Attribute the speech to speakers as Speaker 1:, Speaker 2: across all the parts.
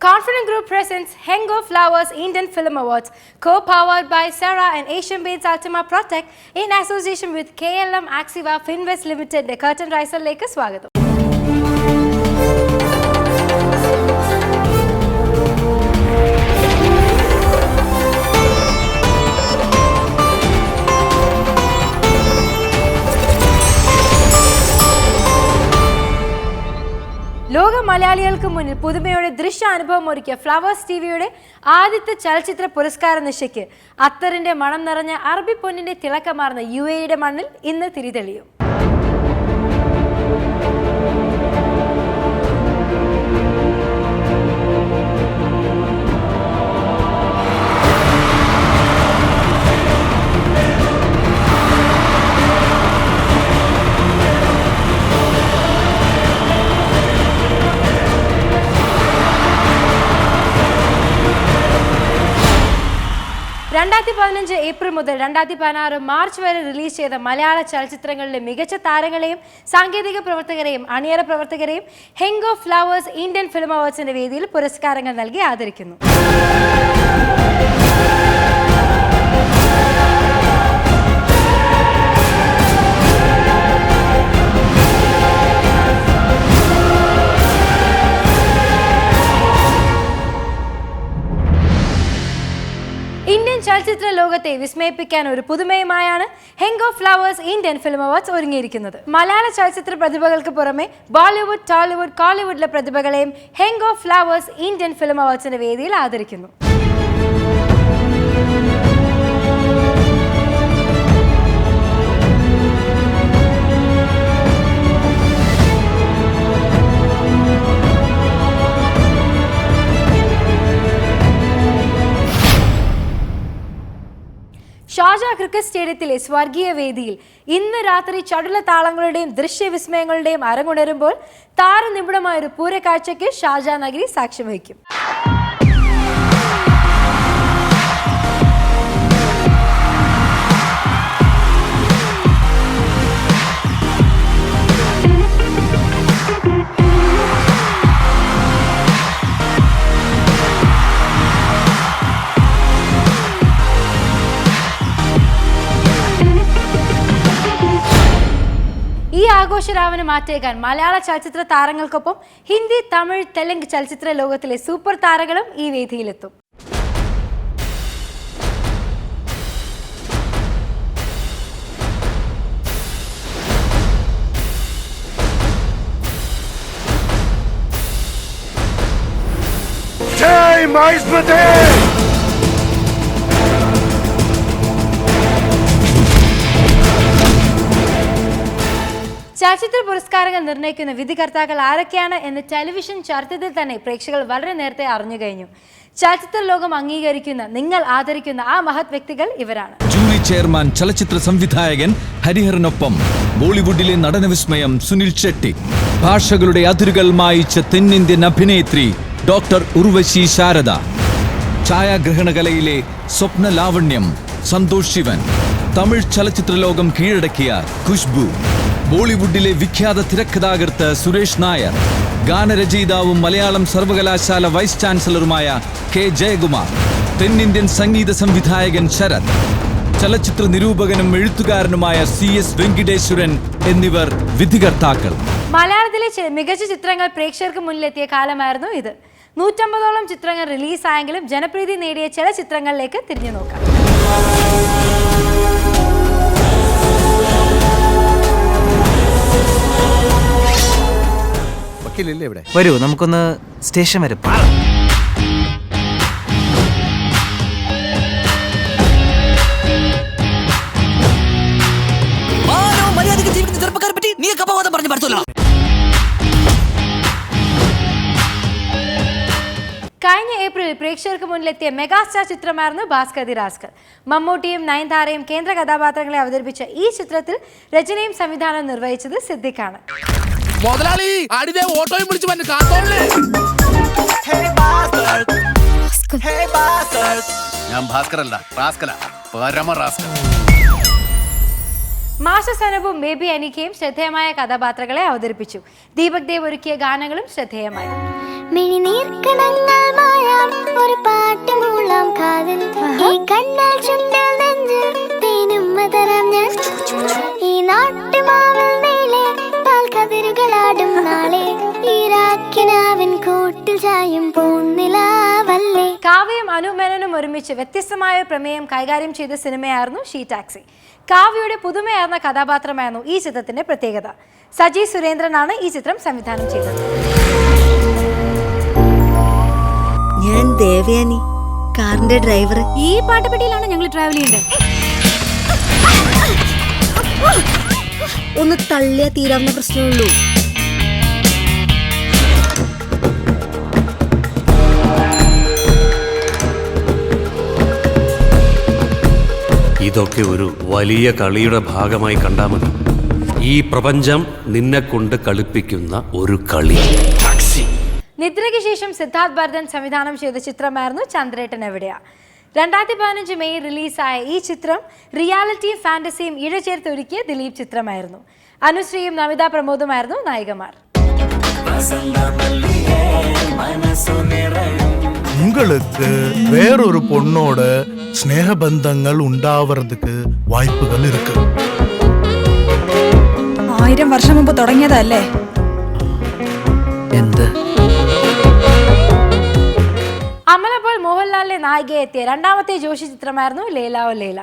Speaker 1: Confident Group presents Hengo Flowers Indian Film Awards, co-powered by Sarah and Asian Bates Ultima Protect in association with KLM Axiva Finvest Limited. The Curtain Riser ലേക്ക് സ്വാഗതം മലയാളികൾക്ക് മുന്നിൽ പുതുമയുടെ ദൃശ്യാനുഭവം ഒരുക്കിയ flowers ടിവിയുടെ ആദ്യത്തെ ചലച്ചിത്ര പുരസ്കാര നിശയ്ക്ക്. അത്തറിന്റെ മണം നിറഞ്ഞ അറബി പൊന്നിന്റെ തിളക്കമാർന്ന യു എയുടെ മണ്ണിൽ ഇന്ന് തിരിതെളിയും. രണ്ടായിരത്തി പതിനഞ്ച് ഏപ്രിൽ മുതൽ രണ്ടായിരത്തി പതിനാറ് മാർച്ച് വരെ റിലീസ് ചെയ്ത മലയാള ചലച്ചിത്രങ്ങളിലെ മികച്ച താരങ്ങളെയും സാങ്കേതിക പ്രവർത്തകരെയും അണിയറ പ്രവർത്തകരെയും Heng of Flowers Indian film അവാർഡ്സിന്റെ വേദിയിൽ പുരസ്കാരങ്ങൾ നൽകി ആദരിക്കുന്നു. ഇന്ത്യൻ ചലച്ചിത്ര ലോകത്തെ വിസ്മയിപ്പിക്കാൻ ഒരു പുതുമയുമായാണ് Henko Flowers Indian film awards ഒരുങ്ങിയിരിക്കുന്നത്. മലയാള ചലച്ചിത്ര പ്രതിഭകൾക്ക് പുറമെ ബോളിവുഡ് ടോളിവുഡ് കോളിവുഡിലെ പ്രതിഭകളെയും ഹെങ്കോ ഫ്ലവേഴ്സ് ഇന്ത്യൻ ഫിലിം അവാർഡ്സിന്റെ വേദിയിൽ ആദരിക്കുന്നു. ഷാജ ക്രിക്കറ്റ് സ്റ്റേഡിയത്തിലെ സ്വർഗീയ വേദിയിൽ ഇന്ന് രാത്രി ചടുല താളങ്ങളുടെയും ദൃശ്യവിസ്മയങ്ങളുടെയും അരങ്ങുണരുമ്പോൾ താരനിബിഡമായ ഒരു പൂരക്കാഴ്ചയ്ക്ക് ഷാജ നഗരി സാക്ഷ്യം വഹിക്കും. ശുശ്രൂഷരാവിന് മാറ്റേക്കാൻ മലയാള ചലച്ചിത്ര താരങ്ങൾക്കൊപ്പം ഹിന്ദി തമിഴ് തെലുങ്ക് ചലച്ചിത്ര ലോകത്തിലെ സൂപ്പർ താരങ്ങളും ഈ വേദിയിലെത്തും.
Speaker 2: ജയ് മൈസ് പ്രദേശ്
Speaker 1: ചലച്ചിത്ര പുരസ്കാരങ്ങൾ നിർണയിക്കുന്ന വിധികർത്താക്കൾ ആരൊക്കെയാണ് എന്ന് ടെലിവിഷൻ ചർച്ചത്തിൽ തന്നെ പ്രേക്ഷകർ വളരെ നേരത്തെ അറിഞ്ഞു കഴിഞ്ഞു. ചലച്ചിത്ര ലോകം അംഗീകരിക്കുന്ന നിങ്ങൾ ആദരിക്കുന്ന ആ മഹത് വ്യക്തികൾ ഇവരാണ്.
Speaker 3: ജൂറി ചെയർമാൻ ചലച്ചിത്ര സംവിധായകൻ ഹരിഹരനൊപ്പം ബോളിവുഡിലെ നടനവിസ്മയം സുനിൽ ഷെട്ടി. ഭാഷകളുടെ അതിരുകൾ മായിച്ച തെന്നിന്ത്യൻ അഭിനേത്രി ഡോക്ടർ ഉർവശി ശാരദ. ഛായാഗ്രഹണ കലയിലെ സ്വപ്ന ലാവണ്യം സന്തോഷ് ശിവൻ. തമിഴ് ചലച്ചിത്ര ലോകം കീഴടക്കിയ ഖുഷ്ബു ബോളിവുഡിലെ വിഖ്യാത തിരക്കഥാകൃത്ത് സുരേഷ് നായർ ഗാനരചയിതാവും മലയാളം സർവകലാശാല വൈസ് ചാൻസലറുമായ കെ ജയകുമാർ തെന്നിന്ത്യൻ സംഗീത സംവിധായകൻ ശരത് ചലച്ചിത്ര നിരൂപകനും എഴുത്തുകാരനുമായ സി എസ് വെങ്കിടേശ്വരൻ എന്നിവർ വിധികർത്താക്കൾ.
Speaker 1: മലയാളത്തിലെ മികച്ച ചിത്രങ്ങൾ പ്രേക്ഷകർക്ക് മുന്നിലെത്തിയ കാലമായിരുന്നു ഇത്. നൂറ്റമ്പതോളം ചിത്രങ്ങൾ റിലീസായെങ്കിലും ജനപ്രീതി നേടിയ ചില ചിത്രങ്ങളിലേക്ക് തിരിഞ്ഞു നോക്കാം
Speaker 2: വക്കീലല്ലേ ഇവിടെ?
Speaker 4: വരൂ നമുക്കൊന്ന് സ്റ്റേഷൻ വരെ പോകാം.
Speaker 5: മാനോ മര്യാദയ്ക്ക് ജീവിക്കുന്ന ചെറുപ്പക്കാരെ പറ്റി നീ പറഞ്ഞു പഠിച്ചല്ലോ.
Speaker 1: കഴിഞ്ഞ ഏപ്രിലിൽ പ്രേക്ഷകർക്ക് മുന്നിലെത്തിയ മെഗാസ്റ്റാർ ചിത്രമായിരുന്നു ഭാസ്കർ ദി റാസ്കൽ. മമ്മൂട്ടിയും നയൻതാരയും കേന്ദ്ര കഥാപാത്രങ്ങളെ അവതരിപ്പിച്ച ഈ ചിത്രത്തിൽ രചനയും സംവിധാനവും നിർവഹിച്ചത് സിദ്ദിഖാണ്.
Speaker 6: മുതലാളി അടിതേ ഓട്ടോയും വിളിച്ചു വന്ന് കാത്തോളേ.
Speaker 7: ഞാൻ ഭാസ്കരല്ല റാസ്കല പരമ റാസ്കൽ.
Speaker 1: മാഷ സനബും ബേബി അനിക്കയും ശ്രദ്ധേയമായ കഥാപാത്രങ്ങളെ അവതരിപ്പിച്ചു. ദീപക് ദേവ് ഒരുക്കിയ ഗാനങ്ങളും ശ്രദ്ധേയമായി.
Speaker 8: ഒരു പാട്ട് മൂളാം കാതിൽ. ഈ കണ്ണാൽ ചുണ്ടൽ നെഞ്ചിൽ തേനും മതരാം ഞാൻ. ഈ നാട്ടുമാവിൽ നീളെ പാൽക്കതിരുകളാടും നാളെ. ഈ രാക്കിനാവിൻ കൂട്ടിൽ ചായും പൂന്നിലാവല്ലേ
Speaker 1: കാവ്യയും അനുമേനനും ഒരുമിച്ച് വ്യത്യസ്തമായ ഒരു പ്രമേയം കൈകാര്യം ചെയ്ത സിനിമയായിരുന്നു ഷീ ടാക്സി. കാവ്യയുടെ പുതുമയാർന്ന കഥാപാത്രമായിരുന്നു ഈ ചിത്രത്തിന്റെ പ്രത്യേകത. സജി സുരേന്ദ്രനാണ് ഈ ചിത്രം സംവിധാനം ചെയ്തത്.
Speaker 9: ഞാൻ ദേവയാനി കാറിന്റെ ഡ്രൈവർ.
Speaker 1: ഈ പാട്ടുപെട്ടിയിലാണ് ഞങ്ങൾ ട്രാവൽ ചെയ്യേണ്ടത്
Speaker 9: ഒന്ന് തള്ളിയാ തീരാവുന്ന പ്രശ്നമുള്ളൂ.
Speaker 10: ഇതൊക്കെ ഒരു വലിയ കളിയുടെ ഭാഗമായി കണ്ടാൽ മതി. ഈ പ്രപഞ്ചം നിന്നെ കൊണ്ട് കളിപ്പിക്കുന്ന ഒരു കളി.
Speaker 1: നിദ്രയ്ക്ക് ശേഷം സിദ്ധാർത്ഥ് ഭരതൻ സംവിധാനം ചെയ്ത ചിത്രമായിരുന്നു ചന്ദ്രേട്ടൻ എവിടെയാ? രണ്ടായിരത്തി പതിനഞ്ച് മെയ് റിലീസായ ഈ ചിത്രം റിയാലിറ്റിയും ഫാന്റസിയും ഇഴചേർത്ത് ഒരുക്കിയ ദിലീപ് ചിത്രമായിരുന്നു അനുശ്രീയും നമിത പ്രമോദുമായിരുന്നു നായികമാർ
Speaker 11: உங்களுக்கு வேறொரு பொண்ணோட ஸ்நேகபந்தங்கள் உண்டாவறதுக்கு வாய்ப்புகள் இருக்கு
Speaker 9: ആയിരം വർഷം മുമ്പ് തുടങ്ങിയതല്ലേ
Speaker 12: എന്ത്
Speaker 1: മോഹൻലാലിന്റെ നായികയെ എത്തിയ രണ്ടാമത്തെ ജോഷി ചിത്രമായിരുന്നു ലേലാവോ ലേല.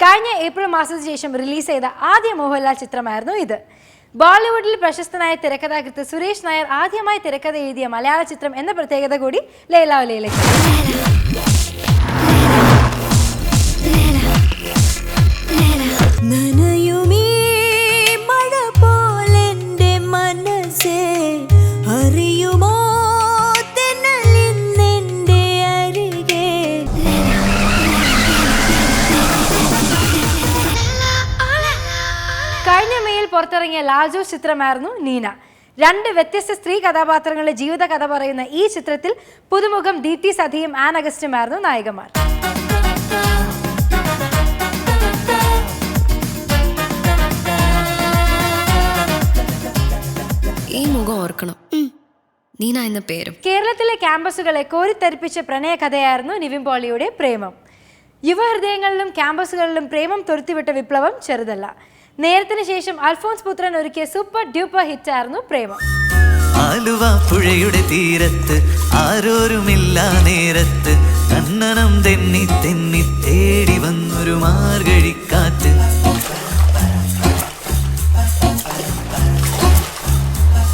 Speaker 1: കഴിഞ്ഞ ഏപ്രിൽ മാസത്തിന് ശേഷം റിലീസ് ചെയ്ത ആദ്യ മോഹൻലാൽ ചിത്രമായിരുന്നു ഇത്. ബോളിവുഡിൽ പ്രശസ്തനായ തിരക്കഥാകൃത്ത് സുരേഷ് നായർ ആദ്യമായി തിരക്കഥ എഴുതിയ മലയാള ചിത്രം എന്ന പ്രത്യേകത കൂടി ലേല ഓ ലേലയ്ക്ക്. പുറത്തിറങ്ങിയ ലാജോ ചിത്രമായിരുന്നു നീന. രണ്ട് വ്യത്യസ്ത സ്ത്രീ കഥാപാത്രങ്ങളുടെ ജീവിത കഥ പറയുന്ന ഈ ചിത്രത്തിൽ പുതുമുഖം ദീപ്തി സതിയും ആൻ അഗസ്റ്റുമായിരുന്നു നായികമാർ
Speaker 5: ഈ മുഖം ഓർക്കണം. നീന എന്ന പേരും.
Speaker 1: കേരളത്തിലെ ക്യാമ്പസുകളെ കോരിത്തരിപ്പിച്ച പ്രണയ കഥയായിരുന്നു നിവിൻ പോളിയുടെ പ്രേമം. യുവഹൃദയങ്ങളിലും ക്യാമ്പസുകളിലും പ്രേമം തൊരുത്തിവിട്ട വിപ്ലവം ചെറുതല്ല. നേരത്തിന് ശേഷം അൽഫോൺസ് പുത്രൻ ഒരുക്കിയ സൂപ്പർ ഡ്യൂപ്പർ ഹിറ്റായിരുന്നു പ്രേമം.
Speaker 12: ആലുവ പുഴയുടെ തീരത്ത് ആരോരുമില്ല നേരത്ത് കണ്ണനം തെന്നി തെന്നി തേടി വന്നൊരു മാർഗഴിക്കാറ്റ്.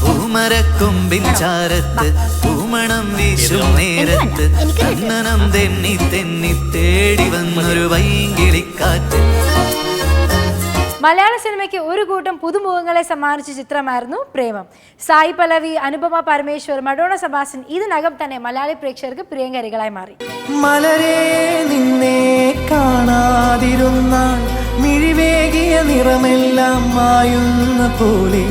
Speaker 12: പൂമരക്കൊമ്പിൻ ചാരത്ത് പൂമണം വീശു നേരത്ത് കണ്ണനം തെന്നി തെന്നി തേടി വന്നൊരു വൈകിളിക്കാറ്റ്.
Speaker 1: മലയാള സിനിമയ്ക്ക് ഒരു കൂട്ടം പുതുമുഖങ്ങളെ സമ്മാനിച്ച ചിത്രമായിരുന്നു പ്രേമം. സായി പലവി അനുപമ പരമേശ്വർ മഡോണ സബാസൻ ഇതിനകം തന്നെ മലയാളി പ്രേക്ഷകർക്ക് പ്രിയങ്കരികളായി മാറി.
Speaker 13: മലരെ നിന്നെ മിഴിവേകിയ നിറമെല്ലാം മായുന്ന പോലെ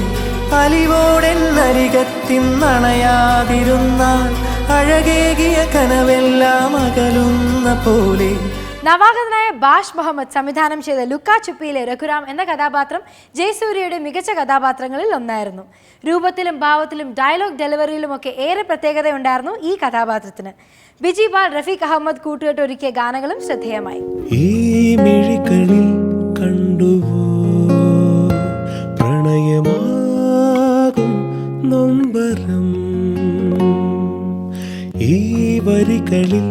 Speaker 13: അലിവോടെന്നരികത്തിന്നണയാതിരുന്നാൽ അഴകേകിയ കനവെല്ലാം അകലുന്ന പോലെ
Speaker 1: നവാഗതനായ ബാഷ് മുഹമ്മദ് സംവിധാനം ചെയ്ത ലുക്ക ചുപ്പിയിലെ രഘുരാം എന്ന കഥാപാത്രം ജയസൂര്യയുടെ മികച്ച കഥാപാത്രങ്ങളിൽ ഒന്നായിരുന്നു. രൂപത്തിലും ഭാവത്തിലും ഡയലോഗ് ഡെലിവറിയിലുമൊക്കെ ഏറെ പ്രത്യേകതയുണ്ടായിരുന്നു ഈ കഥാപാത്രത്തിന്. ബിജി ബാൽ റഫീഖ് അഹമ്മദ് കൂട്ടുകെട്ട് ഒരുക്കിയ ഗാനങ്ങളും ശ്രദ്ധേയമായി.
Speaker 13: ഈ വരികളിൽ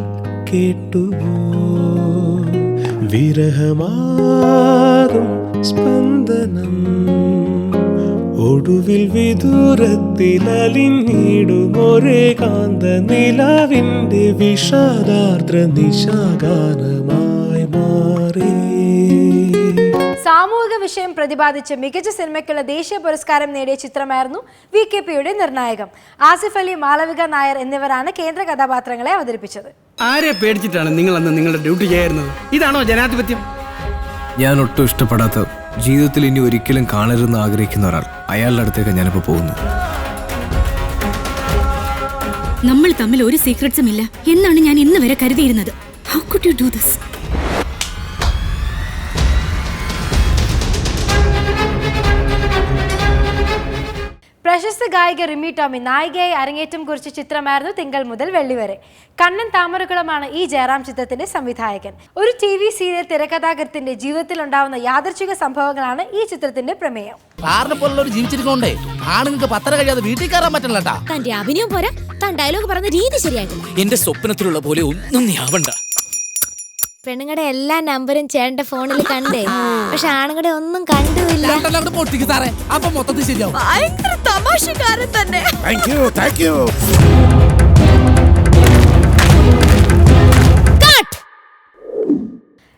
Speaker 13: കേട്ടുവോ? വിരഹമാകും സ്പന്ദനം. ഒടുവിൽ വിദൂരത്തിലലിഞ്ഞിടുമൊരേ കാന്ത നിലാവിന്റെ വിഷാദാർദ്ര നിശാഗാനമായി മാറി.
Speaker 1: സാമൂഹിക വിഷയം പ്രതിപാദിച്ച് മികച്ച സിനിമയ്ക്കുള്ള ദേശീയ പുരസ്കാരം നേടിയ ചിത്രമായിരുന്നു വി കെ പിയുടെ നിർണായകം. ആസിഫ് അലി മാളവിക നായർ എന്നിവരാണ് കേന്ദ്ര കഥാപാത്രങ്ങളെ അവതരിപ്പിച്ചത്.
Speaker 14: ആരെ പേടിച്ചിട്ടാണ് നിങ്ങൾ അന്ന് നിങ്ങളുടെ ഡ്യൂട്ടി ചെയ്യായിരുന്നത്? ഇതാണോ ജനാധിപത്യം?
Speaker 13: ഞാൻ ഒട്ടും ഇഷ്ടപ്പെടാത്ത ജീവിതത്തിൽ ഇനി ഒരിക്കലും കാണരുതെന്ന് ആഗ്രഹിക്കുന്ന ഒരാൾ. അയാളുടെ അടുത്തേക്ക് ഞാനിപ്പോ പോകുന്നു
Speaker 9: നമ്മൾ തമ്മിൽ ഒരു സീക്രട്സും ഇല്ല. എന്നാണ് ഞാൻ ഇന്ന് വരെ കരുതിയിരുന്നത്. How could you do this
Speaker 1: പ്രശസ്ത ഗായിക റിമി ടോമി നായികയായി അരങ്ങേറ്റം കുറിച്ച ചിത്രമായിരുന്നു തിങ്കൾ മുതൽ വെള്ളി വരെ. കണ്ണൻ താമരകുളമാണ് ഈ ജയറാം ചിത്രത്തിന്റെ സംവിധായകൻ. ഒരു ടി വി സീരിയൽ തിരക്കഥാകൃത്തിന്റെ ജീവിതത്തിൽ ഉണ്ടാവുന്ന യാദർച്ഛിക സംഭവങ്ങളാണ് ഈ ചിത്രത്തിന്റെ പ്രമേയം.
Speaker 6: പോലുള്ളവർ ജീവിച്ചിരിക്കോണ്ടേ ആണുങ്ങൾക്ക് പത്തര കഴിയാതെ വീട്ടിൽ കയറാൻ പറ്റില്ലട്ടാ
Speaker 15: തന്റെ അഭിനയം പോരാ. താൻ ഡയലോഗ് പറഞ്ഞ രീതി ശരിയായിട്ടില്ല.
Speaker 6: എന്റെ സ്വപ്നത്തിലുള്ള പോലെ ഒന്നും നീ ആവണ്ട.
Speaker 2: പെണ്ണുങ്ങളുടെ എല്ലാ നമ്പറും ചേട്ടന്റെ ഫോണിൽ കണ്ടേ. പക്ഷെ ആണുങ്ങളുടെ ഒന്നും
Speaker 6: കണ്ടില്ല പൊട്ടിക്ക് സാറേ. അപ്പൊ മൊത്തത്തിൽ ശരിയാവും.
Speaker 15: ഭയങ്കര തമാശക്കാരൻ തന്നെ.
Speaker 16: Thank you thank you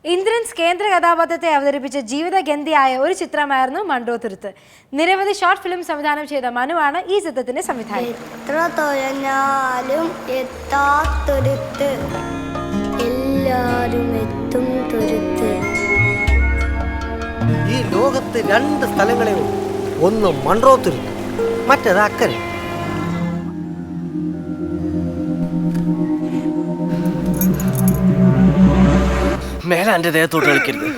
Speaker 1: Indrans കേന്ദ്ര കഥാപാത്രത്തെ അവതരിപ്പിച്ച ജീവിതഗന്ധിയായ ഒരു ചിത്രമായിരുന്നു മണ്ടോതുരുത്ത് നിരവധി ഷോർട്ട് ഫിലിം സംവിധാനം ചെയ്ത മനുവാണ് ഈ ചിത്രത്തിന്റെ സംവിധാനം
Speaker 2: എത്ര തുഴഞ്ഞാലും എത്താത്തൊരുത്ത്. എല്ലാരും എത്തും തുരുത്ത്
Speaker 17: ഈ ലോകത്ത് രണ്ട് സ്ഥലങ്ങളെ ഉള്ളൂ. ഒന്ന് മൺറോത്തുരുത്ത് മറ്റേത് അക്കരെ. മേലെ എന്റെ ദേഹത്തോട്ട് കളിക്കരുത്.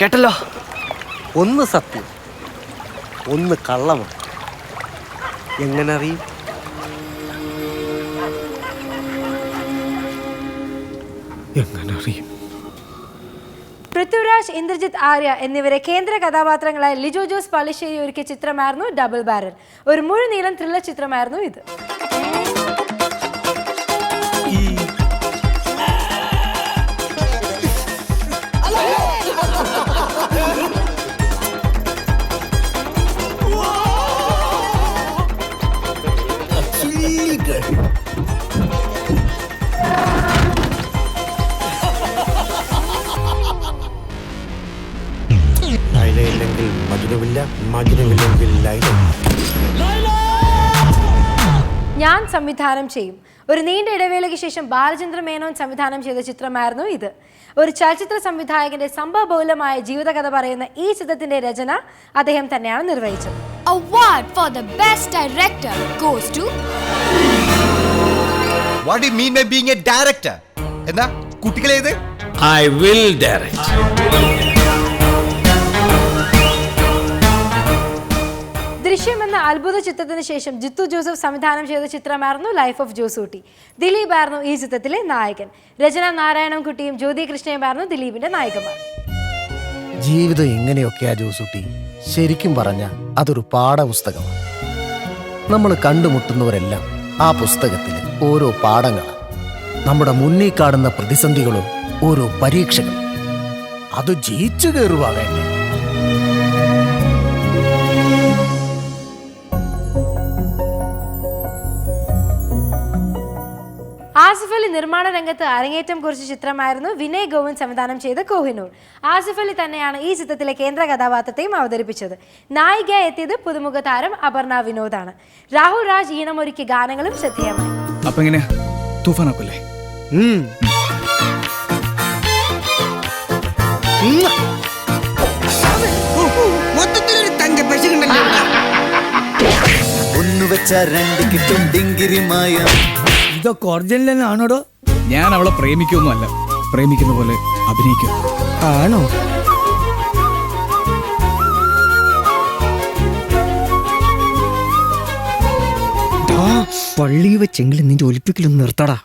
Speaker 17: കേട്ടല്ലോ? ഒന്ന് സത്യം ഒന്ന് കള്ളമാണ്. എങ്ങനെ അറിയും?
Speaker 1: പൃഥ്വിരാജ് ഇന്ദ്രജിത്ത് ആര്യ എന്നിവരെ കേന്ദ്ര കഥാപാത്രങ്ങളായ ലിജോ ജോസ് പള്ളിശ്ശേരി ഒരുക്കിയ ചിത്രമായിരുന്നു ഡബിൾ ബാരൽ. ഒരു മുഴുനീളം ത്രില്ലർ ചിത്രമായിരുന്നു ഇത്. സംവിധാനം ചെയ്യും. ഒരു നീണ്ട ഇടവേളയ്ക്ക് ശേഷം ബാലചന്ദ്ര മേനോൻ സംവിധാനം ചെയ്ത ചിത്രമായിരുന്നു ഇത്. ഒരു ചലച്ചിത്ര സംവിധായകന്റെ സംഭവബഹുലമായ ജീവിതകഥ പറയുന്ന ഈ ചിത്രത്തിന്റെ രചന അദ്ദേഹം തന്നെയാണ് നിർവഹിച്ചത്.
Speaker 15: Award for the best director goes to
Speaker 7: കുട്ടികളേത്?
Speaker 10: ഐ വിൽ ഡയറക്റ്റ്
Speaker 1: ദൃശ്യം എന്ന അത്ഭുത ചിത്രത്തിന് ശേഷം ജിത്തു ജോസഫ് സംവിധാനം ചെയ്ത ചിത്രമായിരുന്നു ലൈഫ് ഓഫ് ജോസൂട്ടി. ദിലീപ് ആയിരുന്നു ഈ ചിത്രത്തിലെ നായകൻ. രചന നാരായണൻകുട്ടിയും ജ്യോതി കൃഷ്ണയുമായിരുന്നു ദിലീപിന്റെ നായകന്മാർ.
Speaker 17: ജീവിതം എങ്ങനെയൊക്കെയാ ജോസൂട്ടി? ശരിക്കും പറഞ്ഞ അതൊരു പാഠപുസ്തകമാണ്. നമ്മൾ കണ്ടുമുട്ടുന്നവരെല്ലാം ആ പുസ്തകത്തിലെ ഓരോ പാഠങ്ങളാണ്. നമ്മുടെ മുന്നിൽ കാണുന്ന പ്രതിസന്ധികളും ഓരോ പരീക്ഷകളും. അത് ജയിച്ചു കയറുക വേണ്ടേ?
Speaker 1: ആസിഫ് അലി നിർമ്മാണ രംഗത്ത് അരങ്ങേറ്റം കുറിച്ച ചിത്രമായിരുന്നു വിനയ് ഗോവിന്ദ് സംവിധാനം ചെയ്ത കോഹിനൂർ. ആസിഫ് അലി തന്നെയാണ് ഈ ചിത്രത്തിലെ കേന്ദ്ര കഥാപാത്രത്തെയും അവതരിപ്പിച്ചത്. നായികയായി എത്തിയത് പുതുമുഖ താരം അപർണ വിനോദാണ്. രാഹുൽ രാജ് ഈണമൊരുക്കിയ ഗാനങ്ങളും ശ്രദ്ധേയമായി.
Speaker 13: അപ്പൊ എങ്ങനെയാ തൂഫാനാക്കൂല്ലേ?
Speaker 4: ഒന്നു വെച്ച രണ്ട് കിട്ടും ഡിങ്കിരിമായ
Speaker 6: ഇതൊക്കെ ഒറിജിനൽ ആണോടോ
Speaker 13: ഞാൻ അവളെ പ്രേമിക്കൊന്നുമല്ല പ്രേമിക്കുന്ന പോലെ അഭിനയിക്കും.
Speaker 17: ആണോ? പള്ളി വെച്ചെങ്കിലും നിന്റെ ഒലിപ്പിക്കലൊന്നും നിർത്തടാ.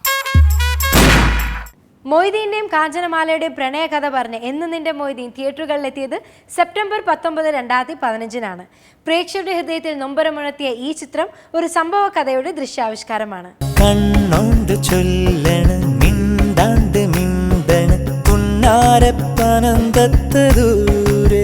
Speaker 1: മൊയ്തീന്റെയും കാഞ്ചനമാലയുടെയും പ്രണയകഥ പറഞ്ഞ് എന്ന് നിന്റെ മൊയ്തീൻ തിയേറ്ററുകളിലെത്തിയത് സെപ്റ്റംബർ പത്തൊമ്പത് രണ്ടായിരത്തി പതിനഞ്ചിനാണ്. പ്രേക്ഷകരുടെ ഹൃദയത്തിൽ നൊമ്പരമുണർത്തിയ ഈ ചിത്രം ഒരു സംഭവ കഥയുടെ ദൃശ്യാവിഷ്കാരമാണ്.
Speaker 4: കണ്ണോണ്ട് ചൊല്ലണ മിണ്ടാണ്ട് മിണ്ടണ. പുന്നാരപ്പനന്തത്ത് ദൂരെ.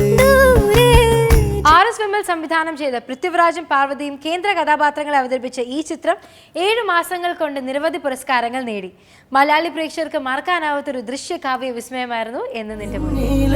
Speaker 1: ആർ എസ് വിമൽ സംവിധാനം ചെയ്ത പൃഥ്വിരാജും പാർവതിയും കേന്ദ്ര കഥാപാത്രങ്ങളെ അവതരിപ്പിച്ച ഈ ചിത്രം ഏഴു മാസങ്ങൾ കൊണ്ട് നിരവധി പുരസ്കാരങ്ങൾ നേടി. മലയാളി പ്രേക്ഷകർക്ക് മറക്കാനാവാത്തൊരു ദൃശ്യ കാവ്യ വിസ്മയമായിരുന്നു എന്ന് നിന്റെ മുന്നിൽ.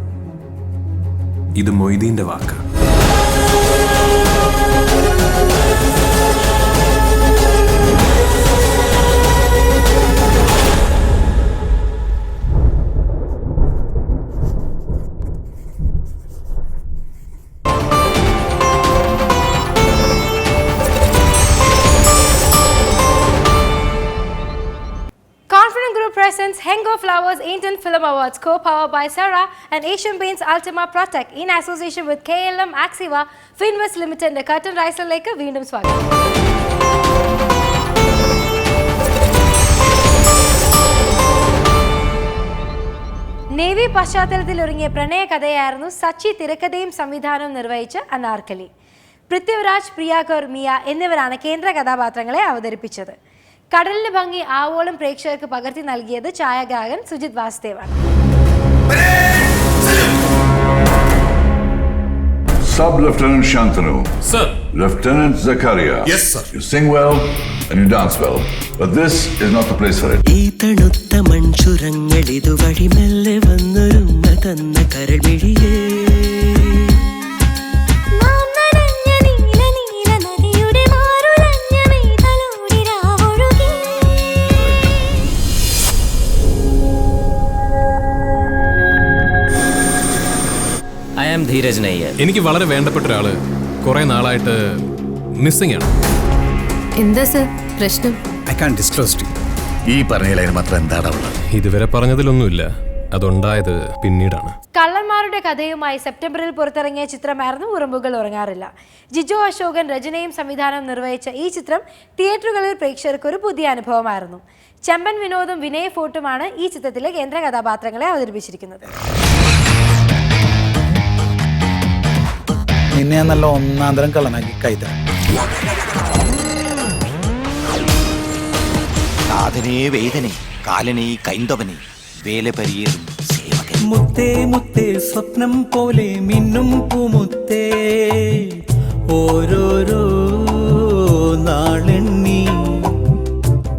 Speaker 18: ഇത് മൊയ്തീന്റെ വാക്കാ.
Speaker 1: Hengo Flowers Indian Film Awards co-powered by Sarah and Asian Paints Ultima Protec in association with KLM Axiva Finvest Limited കട്ടൻ റൈസറിലേക്ക് വീണ്ടും സ്വാഗതം നേവി പശ്ചാത്തലത്തിൽ ഒരുങ്ങിയ പ്രണയ കഥയായിരുന്നു സച്ചി തിരക്കഥയും സംവിധാനവും നിർവഹിച്ച അനാർക്കലി പൃഥ്വിരാജ് പ്രിയാകർ മിയ എന്നിവരാണ് കേന്ദ്ര കഥാപാത്രങ്ങളെ അവതരിപ്പിച്ചത് കടലിന്റെ ഭംഗി ആവോളം പ്രേക്ഷകർക്ക് പകർത്തി നൽകിയത് ഛായാഗ്രാഹകൻ Sujith വാസുദേവാണ്
Speaker 19: Sub Lieutenant Shantanu.
Speaker 20: Sir.
Speaker 19: Lieutenant Zakaria.
Speaker 16: Yes, sir.
Speaker 19: You sing well and you dance well, but this is not the place for it.
Speaker 4: ഈ തണുത്ത മൺചുരങ്ങൾ ഇതുവഴി മെല്ലെ വന്നൊരുങ്ങ തന്ന കരൾമിഴിയേ
Speaker 16: ഐ ധീരജ് നയ്യർ
Speaker 18: എനിക്ക് വളരെ വേണ്ടപ്പെട്ട ഒരാൾ കുറെ നാളായിട്ട് മിസ്സിംഗ് ആണ്.
Speaker 5: എന്താ സർ? പ്രശ്നം?
Speaker 16: ഐ കാൻ ഡിസ്ക്ലോസ് ടു
Speaker 10: ഈ ലൈൻ മാത്രം എന്താണ് ഉള്ളത്?
Speaker 18: ഇതുവരെ പറഞ്ഞതിലൊന്നുമില്ല. അതുണ്ടായത് പിന്നീടാണ്.
Speaker 1: കള്ളന്മാരുടെ കഥയുമായി സെപ്റ്റംബറിൽ പുറത്തിറങ്ങിയ ചിത്രമായിരുന്നു ഉറുമ്പുകൾ ഉറങ്ങാറില്ല. ജിജു അശോകൻ രചനയും സംവിധാനം നിർവഹിച്ച ഈ ചിത്രം തിയേറ്ററുകളിൽ പ്രേക്ഷകർക്ക് ഒരു പുതിയ അനുഭവമായിരുന്നു. ചെമ്പൻ വിനോദും വിനയ് ഫോർട്ടുമാണ് ഈ ചിത്രത്തിലെ കേന്ദ്ര കഥാപാത്രങ്ങളെ അവതരിപ്പിച്ചിരിക്കുന്നത്.
Speaker 16: നിന്നെ ഞാൻ നല്ല ഒന്നാന്തരം കള്ളനാക്കി കൈതരാം.
Speaker 21: കാതനേ വേദനെ കാലനേ കൈന്തവനെ വേല പരിയേറും സേവകൻ.
Speaker 4: മുത്തേ മുത്തേ സ്വപ്നം പോലെ മിന്നും പൂമുത്തേ. ഓരോരോ നാളെണ്ണി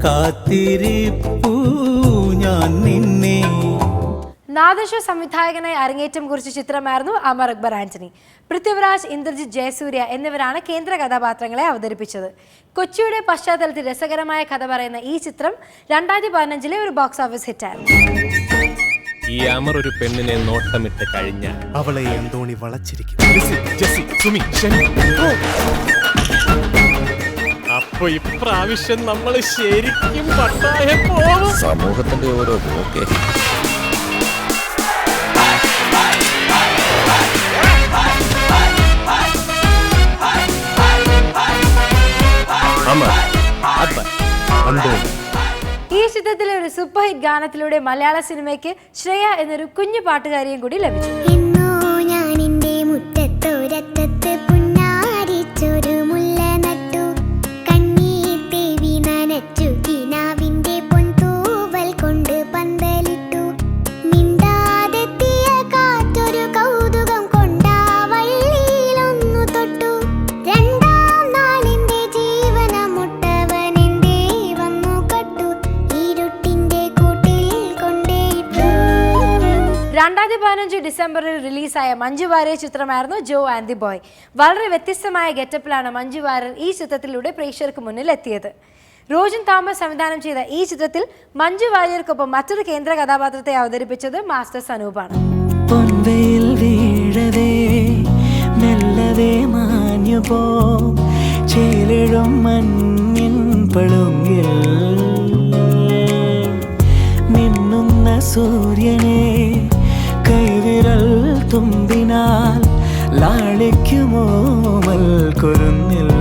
Speaker 4: കാത്തിരിപ്പൂ ഞാൻ നിന്നെ.
Speaker 1: നാദശ സംവിധായകനായി അരങ്ങേറ്റം കുറിച്ച ചിത്രമായിരുന്നു അമർ അക്ബർ ആന്റണി. പൃഥ്വിരാജ് ഇന്ദ്രജിത് ജയസൂര്യ എന്നിവരാണ് കേന്ദ്ര കഥാപാത്രങ്ങളെ അവതരിപ്പിച്ചത്. കൊച്ചിയുടെ പശ്ചാത്തലത്തിൽ രസകരമായ കഥ പറയുന്ന ഈ ചിത്രം രണ്ടായിരത്തി പതിനഞ്ചിലെ ഒരു ബോക്സ് ഓഫീസ് ഹിറ്റായിരുന്നു
Speaker 18: ഈ അമർ ഒരു പെണ്ണിനെ നോട്ടമിട്ട് കഴിഞ്ഞാൽ
Speaker 16: അവളെ എന്തോണി വളച്ചിരിക്കും.
Speaker 18: അപ്പൊ ഇപ്രാവശ്യം നമ്മൾ ശരിക്കും
Speaker 10: സമൂഹത്തിന്റെ ഓരോ പോക്കേ
Speaker 1: ഈ ചിത്രത്തിലെ ഒരു സൂപ്പർ ഹിറ്റ് ഗാനത്തിലൂടെ മലയാള സിനിമയ്ക്ക് ശ്രേയ എന്നൊരു കുഞ്ഞു പാട്ടുകാരിയും കൂടി ലഭിച്ചു. ഡിസംബറിൽ റിലീസായ മഞ്ജു വാര്യർ ചിത്രമായിരുന്നു ജോ ആൻഡ് ദി ബോയ്. വളരെ വ്യത്യസ്തമായ ഗെറ്റപ്പിലാണ് മഞ്ജു വാര്യർ ഈ ചിത്രത്തിലൂടെ പ്രേക്ഷകർക്ക് മുന്നിൽ എത്തിയത് റോജൻ തോമസ് സംവിധാനം ചെയ്ത ഈ ചിത്രത്തിൽ മഞ്ജു വാര്യർക്കൊപ്പം മറ്റൊരു കേന്ദ്ര കഥാപാത്രത്തെ അവതരിപ്പിച്ചത് മാസ്റ്റർ സനൂപാണ്.
Speaker 4: മിന്നുന്ന സൂര്യനെ കൈവിരൽ തുമ്പിനാൽ ലാളിക്കുമോ മൽക്കുരുന്നിൽ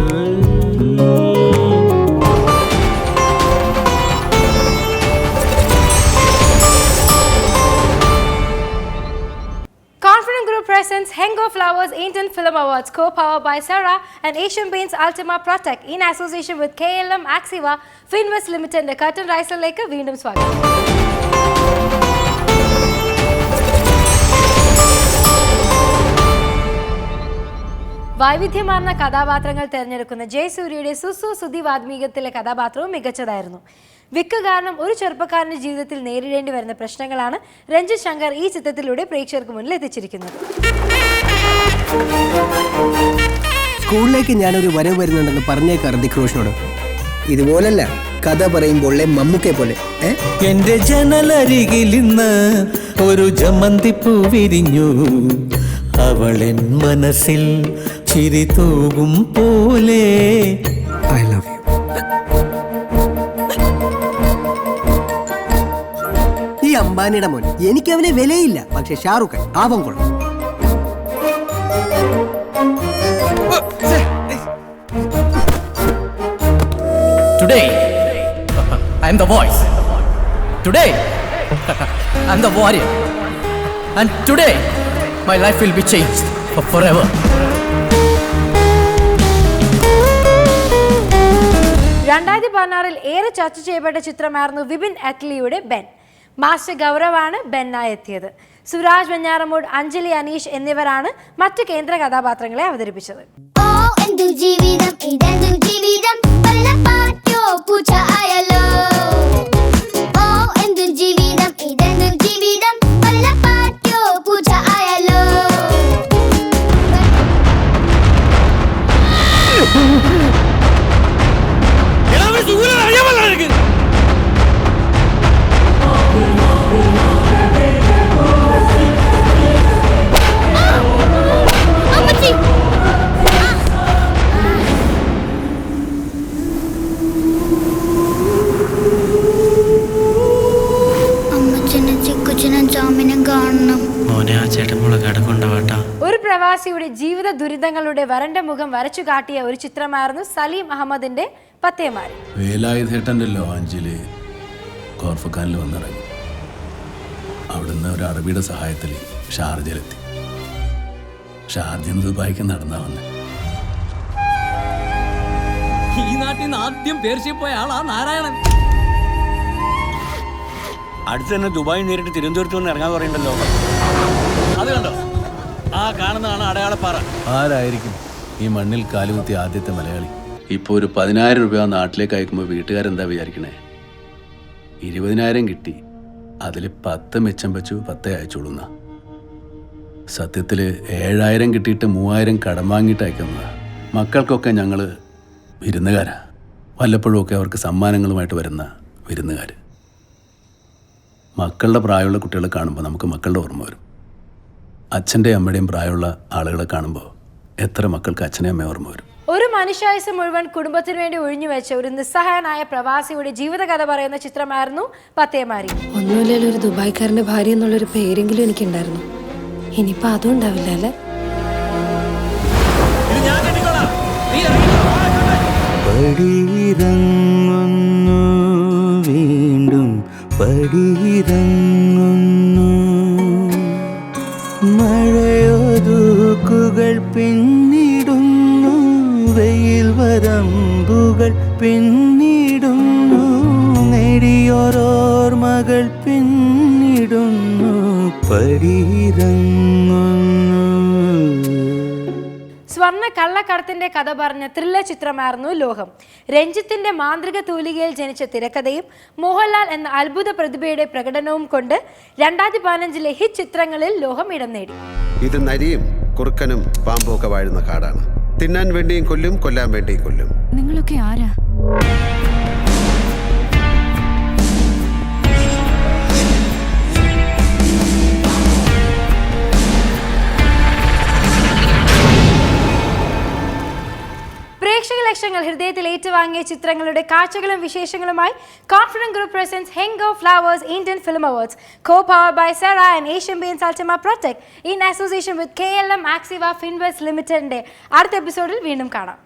Speaker 1: Confident Group presents Hengo Flowers Indian Film Awards co-powered by Sarah and Asian Paints Ultima Protect in association with KLM Axiva Finvest Limited കട്ടൻ റൈസറിലേക്ക് വീണ്ടും സ്വാഗതം വൈവിധ്യമാർന്ന കഥാപാത്രങ്ങൾ തിരഞ്ഞെടുക്കുന്ന ജയസൂര്യയുടെ സുസു സുധി വാത്മീകത്തിലെ കഥാപാത്രവും മികച്ചതായിരുന്നു. വിക്ക് കാരണം ഒരു ചെറുപ്പക്കാരന്റെ ജീവിതത്തിൽ നേരിടേണ്ടി വരുന്ന പ്രശ്നങ്ങളാണ് രഞ്ജിത് ശങ്കർ ഈ ചിത്രത്തിലൂടെ പ്രേക്ഷകർക്ക് മുന്നിൽ എത്തിച്ചിരിക്കുന്നത്.
Speaker 17: സ്കൂളിലേക്ക് ഞാനൊരു വരവ് വരുന്നുണ്ടെന്ന് പറഞ്ഞേക്കാം ഋതിക് റോഷനോട്. ഇതുപോലല്ല കഥ പറയുമ്പോൾ മമ്മൂക്കെ പോലെ
Speaker 4: എന്റെ ജനലരികിൽ ഇന്ന് ഒരു ജമന്തിപ്പൂ വിരിഞ്ഞു. അവളെൻ മനസ്സിൽ ചിരി തൂകും പോലെ
Speaker 17: ഐ ലവ് യു ഈ അംബാനിയുടെ മോൻ എനിക്ക് അവനെ വിലയില്ല പക്ഷെ ഷാറുഖ് ഖാൻ ആവം കൊള്ളും
Speaker 16: Today, I am the voice. Today, I am the warrior. And today, my life will be changed forever.
Speaker 1: രണ്ടായിരത്തി പതിനാറിൽ ഏറെ ചർച്ച ചെയ്യപ്പെട്ട ചിത്രമായിരുന്നു വിപിൻ അറ്റ്ലിയുടെ ബെൻ. മാസ്റ്റർ ഗൗരവാണ് ബെന്നായി എത്തിയത്. സുരാജ് വെഞ്ഞാറമൂട് അഞ്ജലി അനീഷ് എന്നിവരാണ് മറ്റ് കേന്ദ്ര കഥാപാത്രങ്ങളെ അവതരിപ്പിച്ചത്.
Speaker 2: എന്തു
Speaker 16: മോനെ ആ കിടക്കുണ്ടാവട്ടാ
Speaker 1: ഒരു പ്രവാസിയുടെ ജീവിത ദുരിതങ്ങളുടെ വരണ്ട മുഖം വരച്ചു കാട്ടിയ ഒരു ചിത്രമായിരുന്നു സലീം അഹമ്മദിന്റെ പത്തേമാരി
Speaker 7: കോർഫക്കാനിൽ വന്നിറങ്ങി. അവിടുന്ന് ഒരു അറബിയുടെ സഹായത്തിൽ ഷാർജയിലെത്തി. ഷാർജയിൽ നിന്ന് ദുബായിക്ക് നടന്നാ വന്നെ.
Speaker 16: ഈ നാട്ടിൽ നിന്ന് ആദ്യം പേർച്ചയിൽ പോയ ആളാ നാരായണൻ.
Speaker 13: അടുത്ത് തന്നെ ദുബായ് നേരിട്ട് തിരുവനന്തപുരത്ത് വന്ന് ഇറങ്ങാൻ പറയണ്ടല്ലോ.
Speaker 16: അത് കണ്ടോ? ആ കാണുന്നതാണ് അടയാളപ്പാറ.
Speaker 7: ആരായിരിക്കും ഈ മണ്ണിൽ കാലുകുത്തിയ ആദ്യത്തെ മലയാളി? ഇപ്പോൾ ഒരു പതിനായിരം രൂപ നാട്ടിലേക്ക് അയക്കുമ്പോൾ വീട്ടുകാരെന്താ വിചാരിക്കണേ? ഇരുപതിനായിരം കിട്ടി. അതിൽ പത്ത് മെച്ചം വെച്ചു പത്തേ അയച്ചോളുന്ന. സത്യത്തിൽ ഏഴായിരം കിട്ടിയിട്ട് മൂവായിരം കടം വാങ്ങിയിട്ട് അയക്കുന്നതാ. മക്കൾക്കൊക്കെ ഞങ്ങൾ വിരുന്നുകാരാ. വല്ലപ്പോഴുമൊക്കെ അവർക്ക് സമ്മാനങ്ങളുമായിട്ട് വരുന്ന വിരുന്നുകാർ മക്കളുടെ പ്രായമുള്ള കുട്ടികളെ കാണുമ്പോൾ നമുക്ക് മക്കളുടെ ഓർമ്മ വരും. അച്ഛന്റെയും അമ്മയുടെയും പ്രായമുള്ള ആളുകളെ കാണുമ്പോൾ എത്ര മക്കൾക്ക് അച്ഛനെയും അമ്മയും ഓർമ്മ വരും.
Speaker 1: ഒരു മനുഷ്യായുസ് മുഴുവൻ കുടുംബത്തിന് വേണ്ടി ഒഴിഞ്ഞു വെച്ച ഒരു നിസ്സഹായനായ പ്രവാസിയുടെ ജീവിതകഥ പറയുന്ന ചിത്രമായിരുന്നു പത്തേമാരി.
Speaker 5: ഒന്നുമില്ലല്ലോ ഒരു ദുബായ്ക്കാരന്റെ ഭാര്യ എന്നുള്ളൊരു പേരെങ്കിലും എനിക്കുണ്ടായിരുന്നു. ഇനിയിപ്പോ അതും ഉണ്ടാവില്ല അല്ലേ?
Speaker 4: പടിയിറങ്ങുന്നു പടിയിറങ്ങുന്നു. മഴയൊതുക്കുകൾ പിന്നിടുന്നു. വെയിൽ വരമ്പുകൾ പിന്നിടുന്നു. നേടിയോരോർമകൾ പിന്നിടുന്നു. പടിയിറങ്ങുന്നു.
Speaker 1: സ്വർണ കള്ളക്കടത്തിന്റെ കഥ പറഞ്ഞ ത്രില്ലർ ചിത്രമായിരുന്നു ലോഹം. രഞ്ജിത്തിന്റെ മാന്ത്രിക തൂലികയിൽ ജനിച്ച തിരക്കഥയും മോഹൻലാൽ എന്ന അത്ഭുത പ്രതിഭയുടെ പ്രകടനവും കൊണ്ട് രണ്ടായിരത്തി പതിനഞ്ചിലെ ഹിറ്റ് ചിത്രങ്ങളിൽ ലോഹം ഇടം നേടി.
Speaker 22: ഇത് നരിയും കുറുക്കനും പാമ്പും ഒക്കെ വാഴുന്ന കാടാണ്. തിന്നാൻ വേണ്ടിയും കൊല്ലും കൊല്ലാൻ വേണ്ടിയും കൊല്ലും.
Speaker 15: നിങ്ങളൊക്കെ ആരാ?
Speaker 1: പ്രേക്ഷക ലക്ഷങ്ങൾ ഹൃദയത്തിൽ ഏറ്റുവാങ്ങിയ ചിത്രങ്ങളുടെ കാഴ്ചകളും വിശേഷങ്ങളുമായി confident group presents Henko Flowers Indian film awards co power by Cera and Asian paints Ultima protect in association with K L M Axiva Finvest ലിമിറ്റഡിന്റെ അടുത്ത എപ്പിസോഡിൽ വീണ്ടും കാണാം.